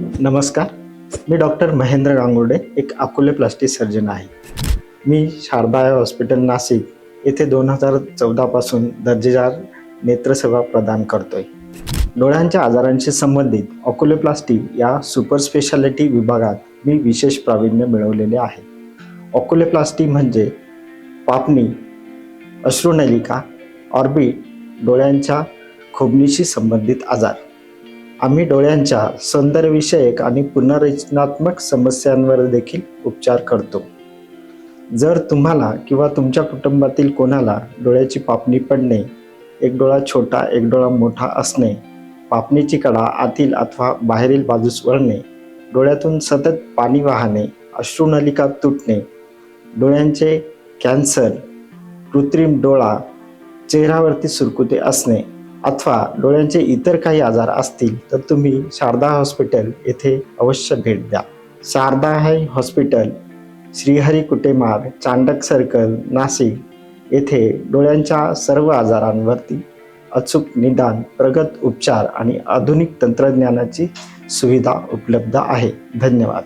नमस्कार. मी डॉक्टर महेंद्र गांगुर्डे एक Akole plastic surgeon आहे. मी शारदा हॉस्पिटल नाशिक येथे दोन हजार चौदापासून दर्जेदार नेत्रसेवा प्रदान करतोय. डोळ्यांच्या आजारांशी संबंधित ऑक्युलोप्लास्टी या सुपर स्पेशालिटी विभागात मी विशेष प्रावीण्य मिळवलेले आहे. ऑक्युलोप्लास्टी म्हणजे पापणी अश्रुनलिका ऑर्बिट डोळ्यांच्या खोबणीशी संबंधित आजार. आम्ही डोळ्यांच्या सौंदर्यविषयक आणि पुनर्रचनात्मक समस्यांवर देखील उपचार करतो. जर तुम्हाला किंवा तुमच्या कुटुंबातील कोणाला डोळ्याची पापणी पडणे एक डोळा छोटा एक डोळा मोठा असणे पापणीची कडा आतील अथवा बाहेरील बाजूस वळणे डोळ्यातून सतत पाणी वाहणे अश्रुनलिका तुटणे डोळ्यांचे कॅन्सर कृत्रिम डोळा चेहऱ्यावरती सुरकुते असणे अथवा डोळ्यांचे इतर काही आजार असतील तर तुम्ही शारदा हॉस्पिटल येथे अवश्य भेट द्या. Sharada eye hospital Shrihari Kutemar Chandak circle Nashik येथे डोळ्यांच्या सर्व आजारांवरती अचूक निदान प्रगत उपचार आणि आधुनिक तंत्रज्ञानाची सुविधा उपलब्ध आहे. धन्यवाद.